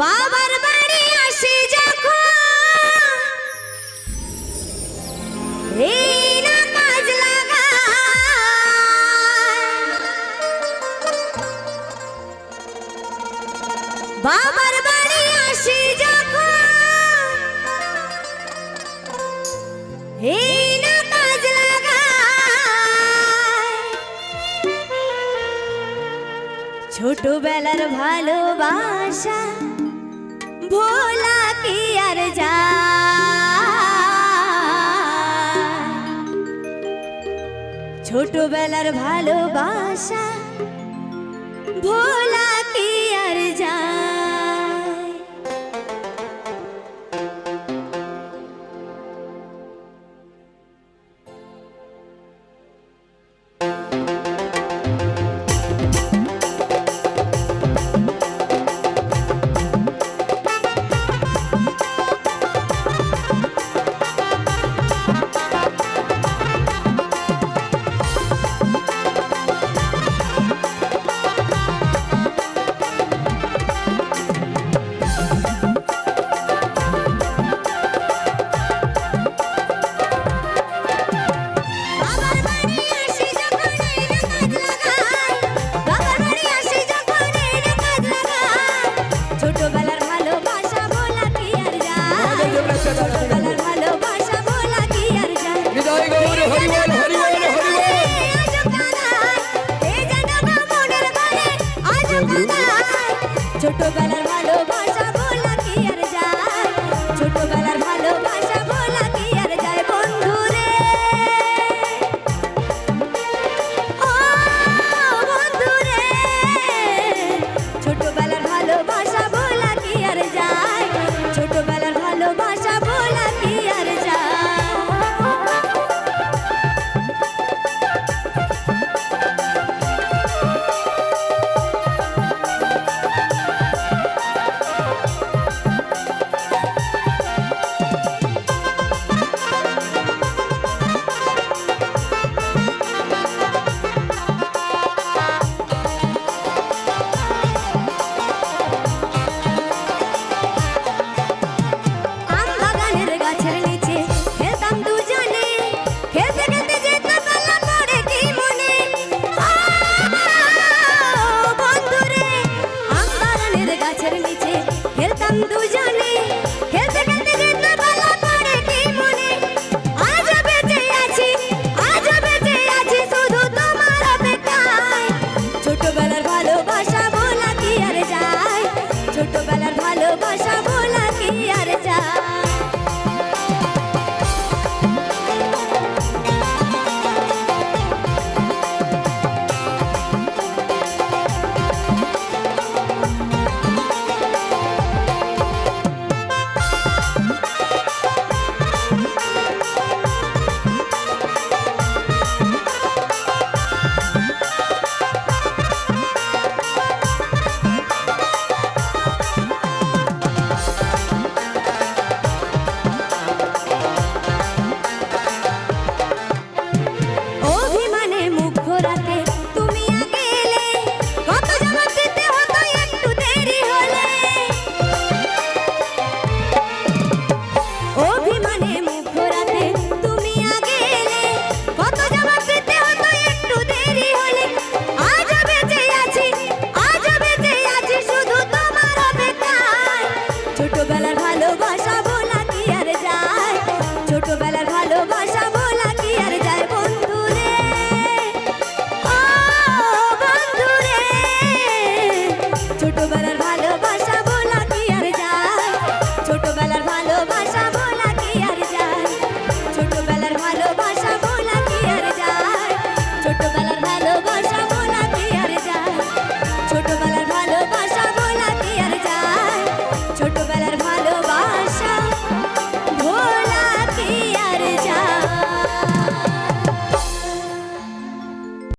বাবার বাড়ি আসি যখন এই কাজ। বাবার বাড়ি আসি যখন কাজ। ছোটবেলার ভালোবাসা ভোলা যায় ছোটবেলার ভালোবাসা ভোলা ছোটবেলার ভালোবাসা ছোটবেলার ভালোবাসা